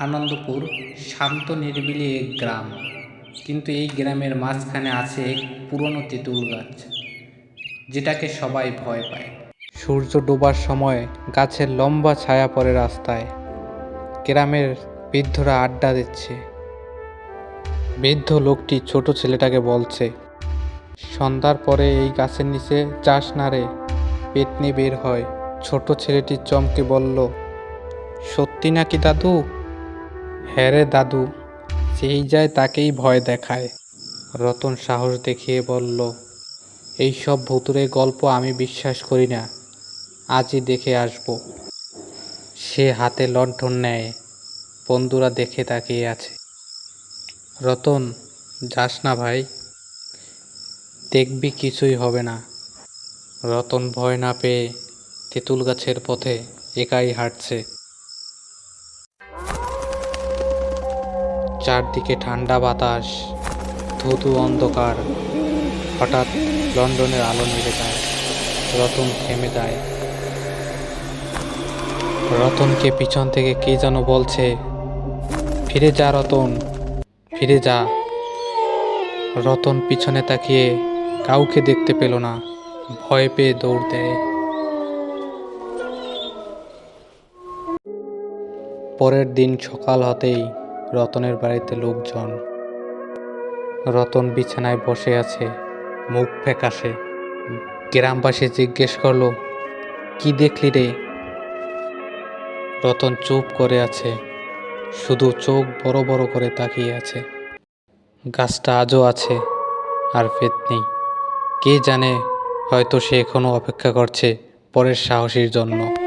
আনন্দপুর, শান্ত নিরিবিলি এক গ্রাম। কিন্তু এই গ্রামের মাঝখানে আছে এক পুরনো তেঁতুল গাছ, যেটাকে সবাই ভয় পায়। সূর্য ডোবার সময় গাছের লম্বা ছায়া পড়ে রাস্তায়। গ্রামের বৃদ্ধরা আড্ডা দিচ্ছে। বৃদ্ধ লোকটি ছোট ছেলেটাকে বলছে, সন্ধ্যার পরে এই গাছের নিচে চাষ না রে, পেটনি বের হয়। ছোট ছেলেটি চমকে বলল, সত্যি নাকি দাদু? হ্যাঁ রে দাদু, যেই যায় তাকেই ভয় দেখায়। রতন সাহস দেখিয়ে বলল, এই সব ভুতুরে গল্প আমি বিশ্বাস করি না। আজই দেখে আসব। সে হাতে লণ্ঠন নেয়, বন্ধুরা দেখে তাকিয়ে আছে। রতন, যাস না ভাই, দেখবি কিছুই হবে না। রতন ভয় না পেয়ে তেঁতুল গাছের পথে একাই হাঁটছে। চারদিকে ঠান্ডা বাতাস, ধুধু অন্ধকার। হঠাৎ লন্ডনের আলো নিভে যায়, রতন থেমে যায়। রতনকে পিছন থেকে কে যেন বলছে, ফিরে যা রতন, ফিরে যা। রতন পিছনে তাকিয়ে কাউকে দেখতে পেল না, ভয় পেয়ে দৌড় দেয়। পরের দিন সকাল হতেই রতনের বাড়িতে লোকজন। রতন বিছানায় বসে আছে, মুখ ফ্যাকাশে। গ্রামবাসী জিজ্ঞেস করল, কি দেখলি রে? রতন চুপ করে আছে, শুধু চোখ বড় বড় করে তাকিয়ে আছে। গাছটা আজও আছে, আর ফেত নেই। কে জানে, হয়তো সে এখনও অপেক্ষা করছে পরের সাহসীর জন্য।